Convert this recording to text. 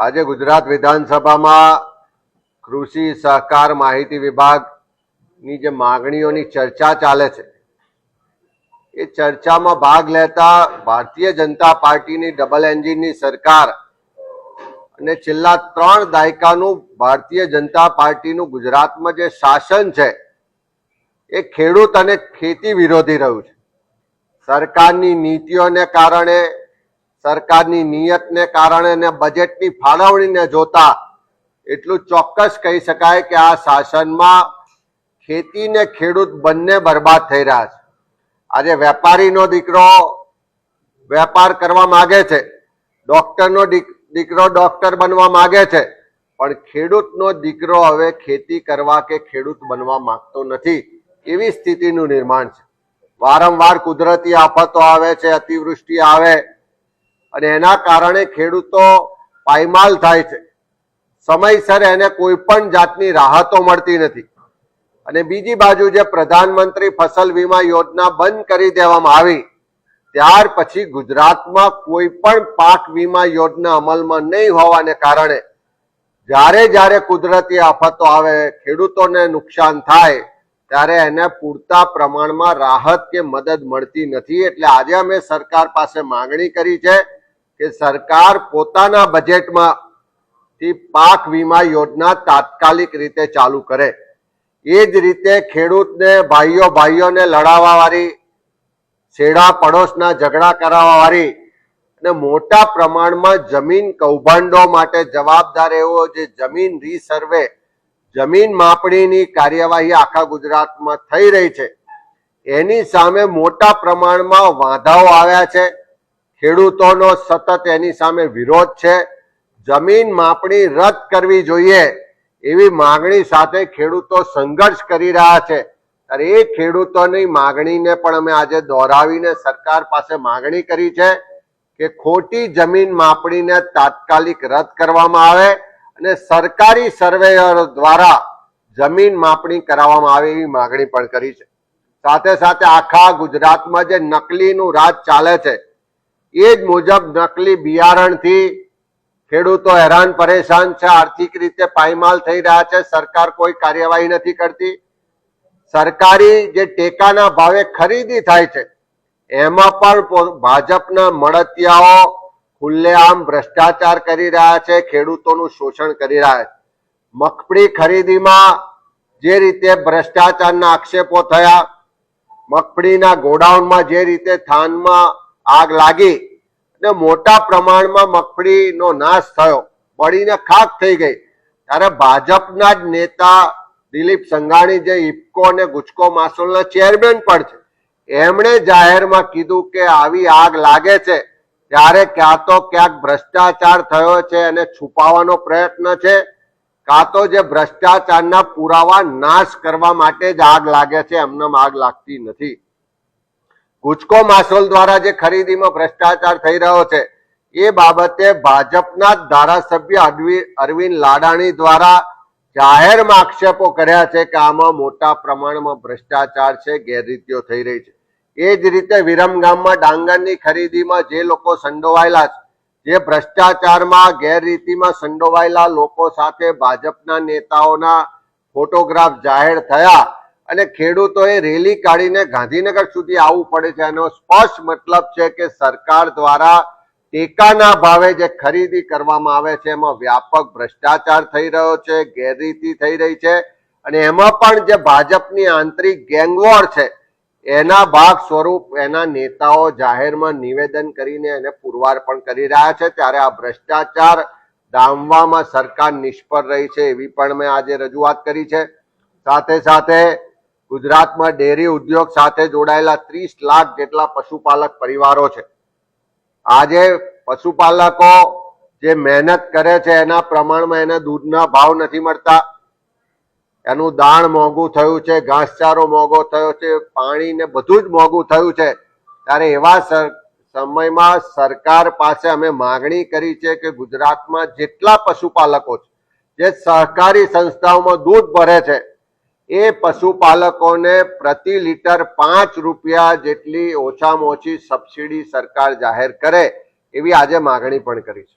આજે ગુજરાત વિધાનસભામાં કૃષિ સહકાર માહિતી વિભાગની જે માગણીઓની ચર્ચા ચાલે છે, એ ચર્ચામાં ભાગ લેતા ભારતીય જનતા પાર્ટીની ડબલ એન્જિનની સરકાર અને છેલ્લા ત્રણ દાયકાનું ભારતીય જનતા પાર્ટીનું ગુજરાતમાં જે શાસન છે, એ ખેડૂત અને ખેતી વિરોધી રહ્યું છે. સરકારની નીતિઓને કારણે સરકારની નિયતને કારણે ને બજેટની ફાળવણીને જોતા એટલું ચોક્કસ કહી શકાય કે આ શાસનમાં ખેતી ને ખેડૂત બંને બરબાદ થઈ રહ્યા છે. આજે વેપારીનો દીકરો વેપાર કરવા માગે છે, ડોક્ટરનો દીકરો ડોક્ટર બનવા માગે છે, પણ ખેડૂતનો દીકરો હવે ખેતી કરવા કે ખેડૂત બનવા માંગતો નથી, એવી સ્થિતિનું નિર્માણ છે. વારંવાર કુદરતી આફતો આવે છે, અતિવૃષ્ટિ આવે અને એના કારણે ખેડૂતો પાયમાલ થાય છે. સમયસર એને કોઈ પણ જાતની રાહતો મળતી નથી. અને બીજી બાજુ જે પ્રધાનમંત્રી ફસલ વીમા યોજના બંધ કરી દેવામાં આવી, ત્યાર પછી ગુજરાતમાં કોઈ પણ પાક વીમા યોજના અમલમાં નહીં હોવાને કારણે જ્યારે જ્યારે કુદરતી આફતો આવે, ખેડૂતોને નુકસાન થાય, ત્યારે એને પૂરતા પ્રમાણમાં રાહત કે મદદ મળતી નથી. એટલે આજે અમે સરકાર પાસે માંગણી કરી છે કે સરકાર પોતાના બજેટમાં થી પાક વીમા યોજના તાત્કાલિક રીતે ચાલુ કરે. એ જ રીતે ખેડૂતને ભાઈઓ ભાઈઓને લડાવવા વાળી છેડા પડોશના ઝઘડા કરાવવા વાળી અને મોટા પ્રમાણમાં જમીન કૌભાંડો માટે જવાબદાર એવો જે જમીન રીસર્વે, જમીન માપણીની કાર્યવાહી આખા ગુજરાતમાં થઈ રહી છે. એની સામે મોટા પ્રમાણમાં વાંધાઓ આવ્યા છે. ખેડૂતોનો સતત એની સામે વિરોધ છે. જમીન માપણી રદ કરવી જોઈએ એવી માગણી સાથે ખેડૂતો સંઘર્ષ કરી રહ્યા છે. ત્યારે એ ખેડૂતોની માગણીને પણ અમે આજે દોહરાવીને સરકાર પાસે માગણી કરી છે કે ખોટી જમીન માપણીને તાત્કાલિક રદ કરવામાં આવે અને સરકારી સર્વેયરો દ્વારા જમીન માપણી કરાવવામાં આવે એવી માગણી પણ કરી છે. સાથે સાથે આખા ગુજરાતમાં જે નકલીનું રાજ ચાલે છે એ જ મુજબ નકલી બિયારણથી ખેડૂતો હેરાન પરેશાન છે. આર્થિક રીતે પાયમાલ થઈ રહ્યા છે. સરકાર કોઈ કાર્યવાહી નથી કરતી. સરકારી જે ટેકાના ભાવે ખરીદી થાય છે, એમાં પણ ભાજપના મળતિયાઓ ખુલ્લેઆમ ભ્રષ્ટાચાર કરી રહ્યા છે. ખેડૂતોનું શોષણ કરી રહ્યા છે. મગફળી ખરીદીમાં જે રીતે ભ્રષ્ટાચારના આક્ષેપો થયા, મગફળીના ગોડાઉનમાં જે રીતે થાનમાં આગ લાગી અને મોટા પ્રમાણમાં મગફળીનો નાશ થયો. બળીને ખાક થઈ ગઈ. ત્યારે ભાજપના જ નેતા દિલીપ સંઘાણી જે ઇફકો અને ગુજકો માસોલના ચેરમેન પણ છે, એમણે જાહેરમાં કીધું કે આવી આગ લાગે છે, ત્યારે ક્યાં તો ક્યાંક ભ્રષ્ટાચાર થયો છે અને છુપાવવાનો પ્રયત્ન છે કાં તો જે ભ્રષ્ટાચારના પુરાવા નાશ કરવા માટે જ આગ લાગે છે એમનેમ આગ લાગતી નથી. ગુજકો માસોલ દ્વારા જે ખરીદીમાં ભ્રષ્ટાચાર થઈ રહ્યો છે, એ બાબતે ભાજપના ધારાસભ્ય અરવિ- અરવિંદ લાડાણી દ્વારા જાહેરમાં આક્ષેપો કર્યા છે કે આમાં મોટા પ્રમાણમાં ભ્રષ્ટાચાર છે, ગેરરીતિઓ થઈ રહી છે. એ જ રીતે વિરમગામમાં ડાંગરની ખરીદીમાં જે લોકો સંડોવાયેલા છે, જે ભ્રષ્ટાચારમાં, ગેરરીતિમાં સંડોવાયેલા લોકો સાથે ભાજપના નેતાઓના ફોટોગ્રાફ જાહેર થયા અને ખેડૂતોએ રેલી કાઢીને ગાંધીનગર સુધી આવવું પડે છે. એનો સ્પષ્ટ મતલબ છે કે સરકાર દ્વારા ટેકાના ભાવે જે ખરીદી કરવામાં આવે છે, એમાં વ્યાપક ભ્રષ્ટાચાર થઈ રહ્યો છે, ગેરરીતિ થઈ રહી છે અને એમાં પણ જે ભાજપની આંતરિક ગેંગવોર છે, એના ભાગ સ્વરૂપ એના નેતાઓ જાહેરમાં નિવેદન કરીને એને પુરવાર પણ કરી રહ્યા છે. ત્યારે આ ભ્રષ્ટાચાર ડામવામાં સરકાર નિષ્ફળ રહી છે એવી પણ મેં આજે રજૂઆત કરી છે. સાથે સાથે ગુજરાતમાં ડેરી ઉદ્યોગ સાથે જોડાયેલા ત્રીસ લાખ જેટલા પશુપાલક પરિવારો છે. આજે પશુપાલકો જે મહેનત કરે છે, એના પ્રમાણમાં એને દૂધના ભાવ નથી મળતા. એનું દાણ મોંઘું થયું છે, ઘાસચારો મોંઘો થયો છે, પાણી ને બધું જ મોંઘું થયું છે. ત્યારે એવા સમયમાં સરકાર પાસે અમે માગણી કરી છે કે ગુજરાતમાં જેટલા પશુપાલકો છે, જે સહકારી સંસ્થાઓમાં દૂધ ભરે છે એ પશુપાલકોને પ્રતિ લીટર પાંચ રૂપિયા જેટલી ઓછામાં ઓછી સબસિડી સરકાર જાહેર કરે એવી આજે માગણી પણ કરી છે.